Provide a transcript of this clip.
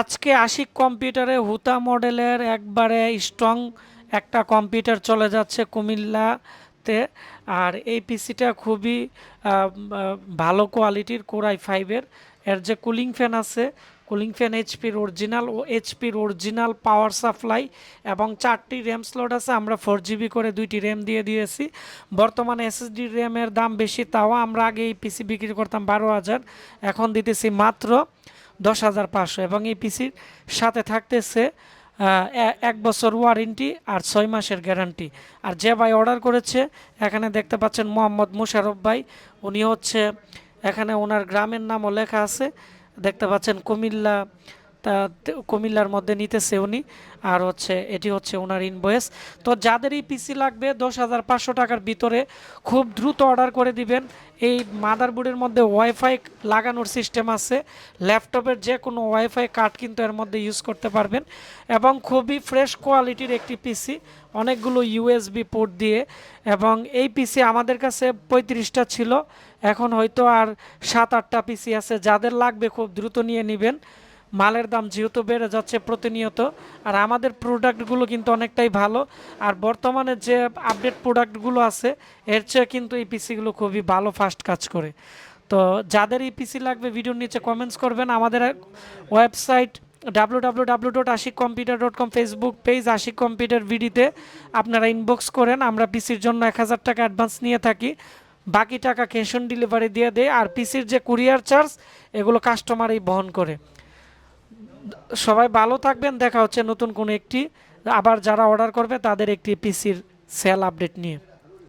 আজকে আশিক কম্পিউটারে হুতা মডেলের একবারে স্ট্রং একটা কম্পিউটার চলে যাচ্ছে কুমিল্লাতে। আর এই পিসিটা খুবই ভালো কোয়ালিটির কোরাই ফাইভের। এর যে কুলিং ফ্যান আছে, কুলিং ফ্যান এইচপির অরিজিনাল ও এইচপির অরিজিনাল পাওয়ার সাপ্লাই এবং চারটি র্যাম স্লট আছে, আমরা ফোর জিবি করে দুইটি র্যাম দিয়ে দিয়েছি। বর্তমানে এসএসডি র্যামের দাম বেশি, তাও আমরা আগে এই পিসি বিক্রি করতাম বারো হাজার, এখন দিতেছি মাত্র দশ হাজার পাঁচশো। এবং এই পিসির সাথে থাকতেছে এক বছর ওয়ারেন্টি আর ছয় মাসের গ্যারান্টি আর যে ভাই অর্ডার করেছে, এখানে দেখতে পাচ্ছেন মোহাম্মদ মুশারফ ভাই। উনি হচ্ছে, এখানে ওনার গ্রামের নামও লেখা আছে। দেখতে পাচ্ছেন কুমিল্লা তে- কুমিল্লার মধ্যে নিতেছে উনি, আর হচ্ছে এটি হচ্ছে ওনার ইনভয়েস তো যাদের এই পিসি লাগবে, দশ হাজার পাঁচশো টাকার ভিতরে খুব দ্রুত অর্ডার করে দিবেন। এই মাদারবোর্ডের মধ্যে ওয়াইফাই লাগানোর সিস্টেম আছে। ল্যাপটপের যে কোনো ওয়াইফাই কার্ড কিন্তু এর মধ্যে ইউজ করতে পারবেন। এবং খুবই ফ্রেশ কোয়ালিটির একটি পিসি অনেকগুলো ইউএসবি পোর্ট দিয়ে। এবং এই পিসি আমাদের কাছে পঁয়ত্রিশটা ছিল। এখন হয়তো আর সাত আটটা পিসি আছে। যাদের লাগবে খুব দ্রুত নিয়ে নেবেন। মালের দাম যেহেতু বেড়ে যাচ্ছে প্রতিনিয়ত, আর আমাদের প্রোডাক্টগুলো কিন্তু অনেকটাই ভালো, আর বর্তমানে যে আপডেট প্রোডাক্টগুলো আছে, এর চেয়ে কিন্তু এই পিসিগুলো খুবই ভালো ফাস্ট কাজ করে। তো যাদের এই পিসি লাগবে ভিডিওর নিচে কমেন্টস করবেন। আমাদের website W W W dot Ashik computer dot com Facebook page Ashik computer ভিডিতে আপনারা ইনবক্স করেন। আমরা পিসির জন্য এক হাজার টাকা অ্যাডভান্স নিয়ে থাকি। বাকি টাকা ক্যাশ অন ডেলিভারি দিয়ে দেয় আর পিসির যে কুরিয়ার চার্জ এগুলো কাস্টমারই বহন করে। সবাই ভালো থাকবেন। দেখা হচ্ছে নতুন কোনো একটি। আবার যারা অর্ডার করবে, তাদের একটি পিসির সেল আপডেট নিয়ে।